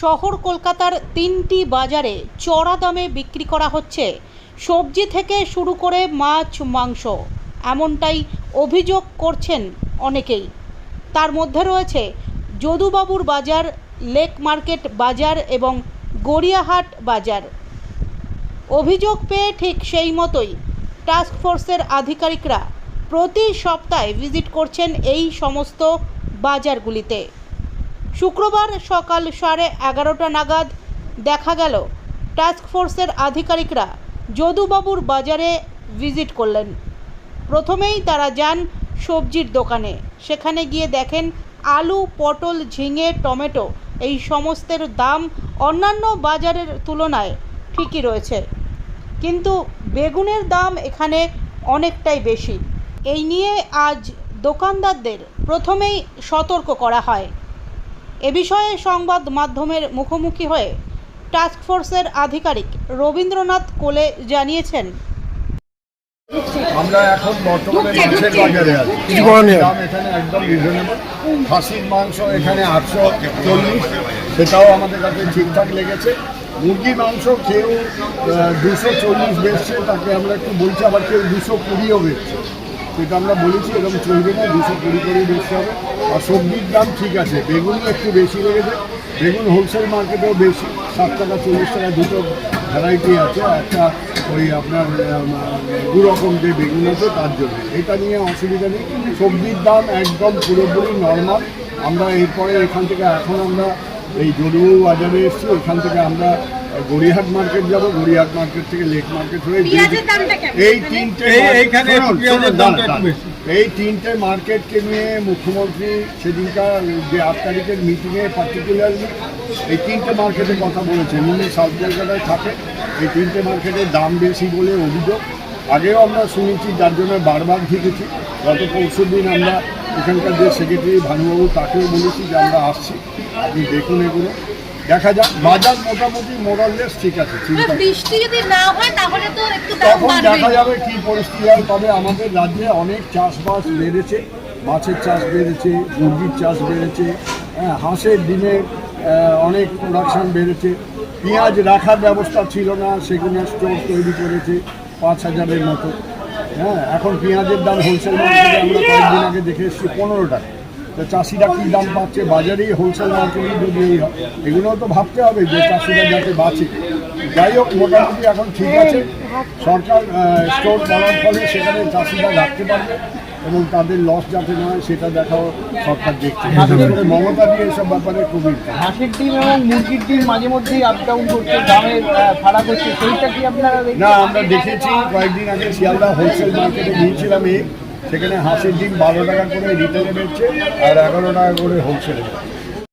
শহর কলকাতার তিনটি বাজারে চড়া দামে বিক্রি করা হচ্ছে। সবজি থেকে শুরু করে মাছ, মাংস, এমনটাই অভিযোগ করছেন অনেকেই। তার মধ্যে রয়েছে যদুবাবুর বাজার, লেক মার্কেট বাজার এবং গড়িয়াহাট বাজার। অভিযোগ পেয়ে ঠিক সেই মতোই টাস্ক ফোর্সের আধিকারিকরা প্রতি সপ্তাহে ভিজিট করছেন এই সমস্ত বাজারগুলিতে। শুক্রবার সকাল সাড়ে এগারোটা নাগাদ দেখা গেল টাস্ক ফোর্সের আধিকারিকরা যদুবাবুর বাজারে ভিজিট করলেন। প্রথমেই তারা যান সবজির দোকানে। সেখানে গিয়ে দেখেন আলু, পটল, ঝিঙে, টমেটো এই সমস্তের দাম অন্যান্য বাজারের তুলনায় ঠিকই রয়েছে। কিন্তু বেগুনের দাম এখানে অনেকটাই বেশি। এই নিয়ে আজ দোকানদারদের প্রথমেই সতর্ক করা হয়। এ বিষয়ে সংবাদ মাধ্যমের মুখোমুখি হয়ে টাস্ক ফোর্সের আধিকারিক রবীন্দ্রনাথ কোলে জানিয়েছেন। আমরা এখন বর্তমানে মাছের বাজারে আছি। কিছু করার নেই। দাম এখানে একদম রিজনেবল খাসির মাংস এখানে আটশো চল্লিশ। সেটাও আমাদের কাছে ঠিকঠাক লেগেছে। মুরগির মাংস কেউ দুশো চল্লিশ বেচছে তাকে আমরা একটু বলছি আবার কেউ দুশো কুড়িও বেচছে। সেটা আমরা বলেছি, এরকম চলবে না, দুশো কুড়ি করেই বেচতে হবে। আর সবজির দাম ঠিক আছে, বেগুনও একটু বেশি লেগেছে। বেগুন হোলসেল মার্কেটেও বেশি, সাত টাকা, চল্লিশ টাকা দুটো ভ্যারাইটি আছে একটা ওই আপনার দু রকম যে বেগুন আছে, তার জন্য। এটা নিয়ে অসুবিধা নেই। সবজির দাম একদম পুরোপুরি নর্মাল আমরা এরপরে এখান থেকে, এখন আমরা এই জরুরি বাজারে এসেছি, এখান থেকে আমরা গড়িয়াহাট মার্কেট যাব গড়িয়াহাট মার্কেট থেকে লেক মার্কেট হয়ে? এই তিনটে এই- মার্কেট- তিনটে মার্কেটকে নিয়ে মুখ্যমন্ত্রী সেদিনকার যে আট তারিখের মিটিংয়ে পার্টিকুলারলি এই তিনটে মার্কেটের কথা বলেছেন উনি সাউথ কলকাতায় থাকে। এই তিনটে মার্কেটের দাম বেশি বলে অভিযোগ। আগেও আমরা শুনেছি যার জন্য বারবার ঢুকেছি গত পরশু দিন আমরা এখানকার যে সেক্রেটারি ভানুবাবু তাকেও বলেছি যে আমরা আসছি। আপনি দেখুন এগুলো। দেখা যাক বাজার মোটামুটি মোরাললেস ঠিক আছে। বৃষ্টি যদি না হয় তাহলে তো একটু তখন দেখা যাবে কি পরিস্থিতি হয় তবে আমাদের রাজ্যে অনেক চাষবাস বেড়েছে মাছের চাষ বেড়েছে মুরগির চাষ বেড়েছে হ্যাঁ হাঁসের ডিমের অনেক প্রোডাকশন বেড়েছে। পেঁয়াজ রাখার ব্যবস্থা ছিল না সেগুলো স্টোর তৈরি করেছে পাঁচ হাজারের মতো। হ্যাঁ এখন পেঁয়াজের দাম হোলসেল মার্কেটে আমরা কয়েকদিন আগে দেখে এসেছি পনেরো টাকা। তো চাষিরা কী দাম পাচ্ছে? বাজারেই হোলসেল মার্কেটেই যদি এই হয় এগুলোও তো ভাবতে হবে যে চাষিরা যাতে বাঁচে। যাই হোক মোটামুটি এখন ঠিক আছে। সরকার স্টোর করার ফলে সেখানে চাষিরা রাখতে পারবে এবং তাদের লস যাতে না হয় সেটা দেখাও সরকার দেখছে। বিশেষ করে মমতা দিয়ে এসব ব্যাপারে খুবই হাঁসের ডিম এবং মুরগির ডিম মাঝে মধ্যেই আপ ডাউন করছে দামের আহ, ফারাক হচ্ছে সেইটা কি আপনারা? না আমরা দেখেছি কয়েকদিন আগে শিয়ালদা হোলসেল মার্কেটে গিয়েছিলাম এই সেখানে হাঁসের ডিম বারো টাকা করে রিটেলে বেচছে আর এগারো টাকা করে হোলসেলে